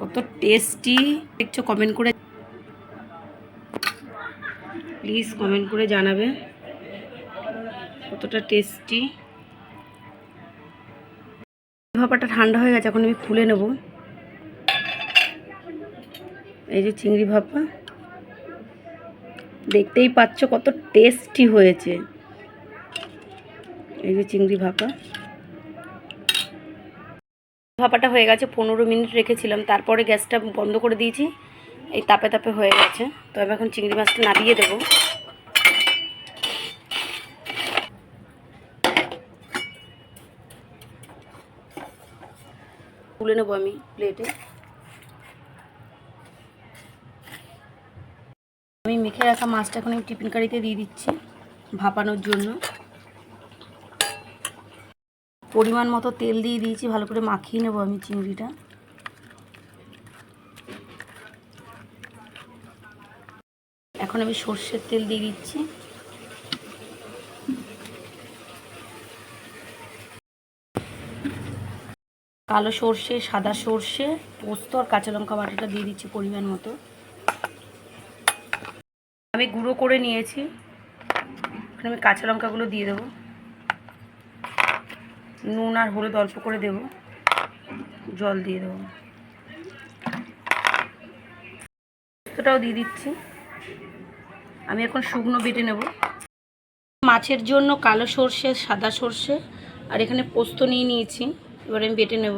কত টেস্টি। দেখছ কমেন্ট করে প্লিজ কমেন্ট করে জানাবে। কতটা টেস্টি। ভাপাটা ঠান্ডা হয়ে গেছে, এখন আমি খুলে নেব। এই যে চিংড়ি ভাপা। দেখতেই পাচ্ছ কত টেস্টি হয়েছে। এই যে চিংড়ি ভাপা। ভাপাটা হয়ে গেছে, পনেরো মিনিট রেখেছিলাম, তারপরে গ্যাসটা বন্ধ করে দিয়েছি, এই তাপে তাপে হয়ে গেছে। তো আমি এখন চিংড়ি মাছটা নাবিয়ে দেবো। তুলে নেব আমি প্লেটে আমি মেখে রাখা মাছটা এখন আমি টিফিন কারিতে দিয়ে দিচ্ছি ভাপানোর জন্য। পরিমাণ মতো তেল দিয়ে দিয়েছি, ভালো করে মাখিয়ে নেব আমি চিংড়িটা। এখন আমি সর্ষের তেল দিয়ে দিচ্ছি। কালো সর্ষে, সাদা সর্ষে, পোস্ত আর কাঁচা লঙ্কা বাটাটা দিয়ে দিচ্ছি পরিমাণ মতো। আমি গুঁড়ো করে নিয়েছি। এখন আমি কাঁচা লঙ্কাগুলো দিয়ে দেবো। নুন আর হলুদ অল্প করে দেব। জল দিয়ে দেবো। পোস্তটাও দিয়ে দিচ্ছি। আমি এখন শুকনো বেটে নেব। মাছের জন্য কালো সর্ষে, সাদা সর্ষে, আর এখানে পোস্ত নিয়ে নিয়েছি। এবার আমি বেটে নেব।